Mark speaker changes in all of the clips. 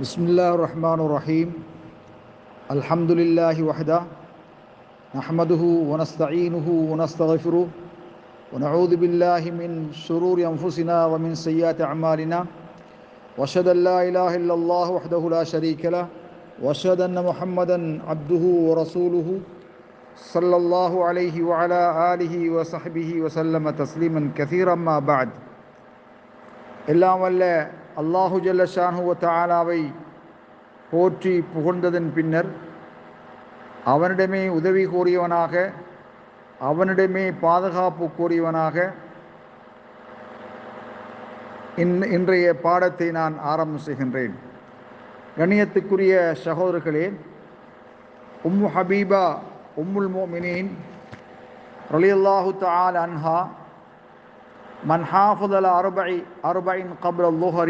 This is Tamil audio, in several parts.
Speaker 1: بسم الله الرحمن الرحيم الحمد لله وحده نحمده ونستعينه ونستغفره ونعوذ بالله من شرور أنفسنا ومن سيئات أعمالنا وأشهد أن لا إله إلا الله وحده لا شريك له وأشهد أن محمدا عبده ورسوله صلى الله عليه وعلى آله وصحبه وسلم تسليما كثيرا ما بعد إلا ولا அல்லாஹு ஜல்லஷானுவ தாலாவை போற்றி புகழ்ந்ததன் பின்னர் அவனிடமே உதவி கோரியவனாக அவனிடமே பாதுகாப்பு கோரியவனாக இன் இன்றைய பாடத்தை நான் ஆரம்பம் செய்கின்றேன். கணியத்துக்குரிய சகோதரர்களே உம்மு ஹபீபா உம்முல் மோமினின் ரலியல்லாஹு தால் அன்ஹா من حافظ على أربع أربع قبل الظهر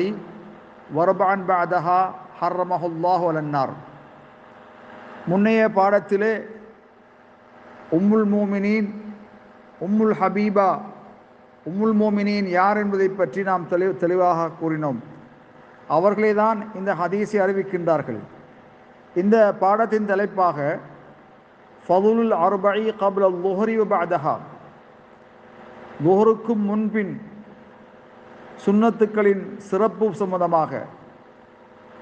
Speaker 1: وأربعا بعدها حرمه الله على النار முன்னைய பாடத்திலே உம்முல் மோமினின் உம்முல் ஹபீபா உம்முல் மோமினின் யார் என்பதை பற்றி நாம் தெளி தெளிவாக கூறினோம் அவர்களே தான் இந்த ஹதீஸை அறிவிக்கின்றார்கள் இந்த பாடத்தின் தலைப்பாக ஃபதுலுல் அர்பை கபுல் லுஹரி பாதஹா லுஹருக்கும் முன்பின் சுன்னத்துக்களின் சிறப்பு சம்பந்தமாக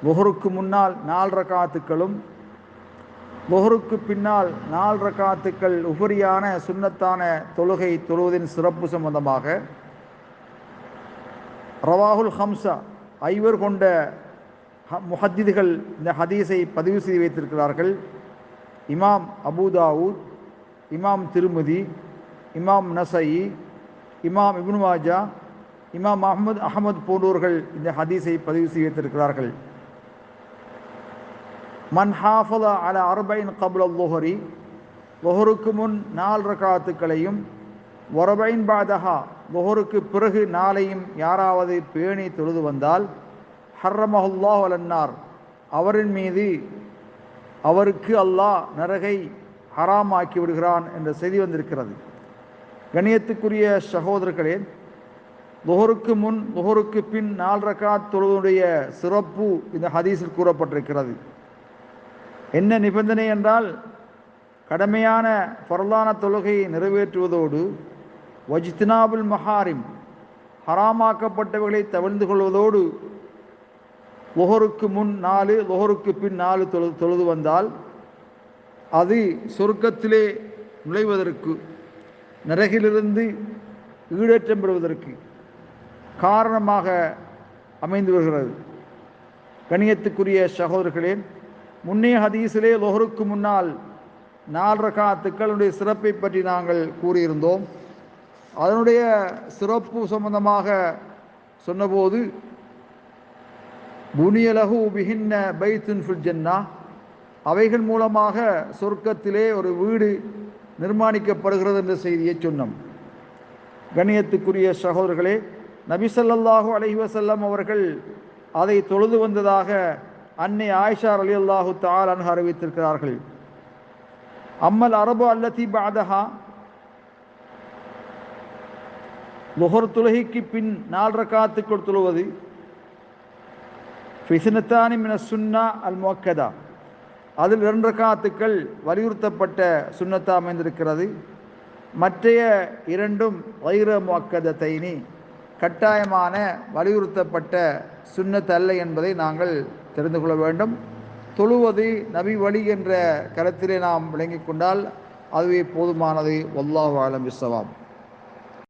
Speaker 1: லுஹருக்கு முன்னால் நால் ரகாத்துக்களும் லுஹருக்கு பின்னால் நால் ரகாத்துக்கள் உபரியான சுண்ணத்தான தொழுகை தொழுவதின் சிறப்பு சம்பந்தமாக ரவாகுல் ஹம்சா ஐவர் கொண்ட முஹத்திதுகள் இந்த ஹதீஸை பதிவு செய்து வைத்திருக்கிறார்கள். இமாம் அபுதாவூத் இமாம் திருமதி இமாம் நசையி இமாம் இப்னு மாஜா இமாம் அஹமது அகமது போன்றோர்கள் இந்த ஹதீஸை பதிவு செய்து வைத்திருக்கிறார்கள் மன் ஹாஃபதா அல அரபைன் கபுல் லொஹரி லொஹருக்கு முன் நாலு ரகாத்துக்களையும் ஒரபைன் பாதஹா லொஹருக்கு பிறகு நாளையும் யாராவது பேணி தொழுது வந்தால் ஹர்ரமஹுல்லாஹ் அலன்னார் அவரின் மீது அவருக்கு அல்லாஹ் நரகை ஹராமாக்கி விடுகிறான் என்ற செய்தி வந்திருக்கிறது. கணியத்துக்குரிய சகோதரர்களே லுஹருக்கு முன் லுஹருக்கு பின் நால் ரகாத் தொழுவனுடைய சிறப்பு இந்த ஹதீஸில் கூறப்பட்டிருக்கிறது. என்ன நிபந்தனை என்றால் கடமையான பொருளான தொழுகையை நிறைவேற்றுவதோடு வஜித்னாபுல் மஹாரிம் ஹராமாக்கப்பட்டவைகளை தவிர்ந்து கொள்வதோடு லொஹருக்கு முன் நாலு லொஹருக்கு பின் நாலு தொழு தொழுது வந்தால் அது சொர்க்கத்திலே நுழைவதற்கு நரகிலிருந்து ஈடேற்றம் பெறுவதற்கு காரணமாக அமைந்து வருகிறது. கணியத்துக்குரிய சகோதரர்களே முன்னே ஹதீஸிலே லொஹருக்கு முன்னால் நால் காத்துக்களுடைய சிறப்பை பற்றி நாங்கள் கூறியிருந்தோம். அதனுடைய சிறப்பு சம்பந்தமாக சொன்னபோது புனியலகு பிகின்ன பைத்துன் ஃபில் ஜன்னா. அவைகள் மூலமாக சொர்க்கத்திலே ஒரு வீடு நிர்மாணிக்கப்படுகிறது என்ற செய்தியை சொன்னோம். கணியத்துக்குரிய சகோதரர்களே நபிசல்லாஹூ அலஹிவசல்லம் அவர்கள் அதை தொழுது வந்ததாக அன்னை ஆயிஷா அலி அல்லாஹு தால் அன்ஹு அறிவித்திருக்கிறார்கள். அம்மல் அரபு அல்லத்தி பாதஹா லுஹர் துலகிக்கு பின் நால் காத்துக்குள் தொழுவது. ஃபிசினத்தானி மின சுன்னா அல் மொக்கதா அதில் இரண்டு ரக்காத்துக்கள் வலியுறுத்தப்பட்ட சுண்ணத்தா அமைந்திருக்கிறது. மற்றைய இரண்டும் வைர முக்கதத்தைனி கட்டாயமான வலியுறுத்தப்பட்ட சுண்ணத் அல்ல என்பதை நாங்கள் தெரிந்து கொள்ள வேண்டும். தொழுவது நபி வழி என்ற கருத்திலே நாம் விளங்கிக் கொண்டால் அதுவே போதுமானது. ஒல்லாஹ் ஆலம் விசவாம்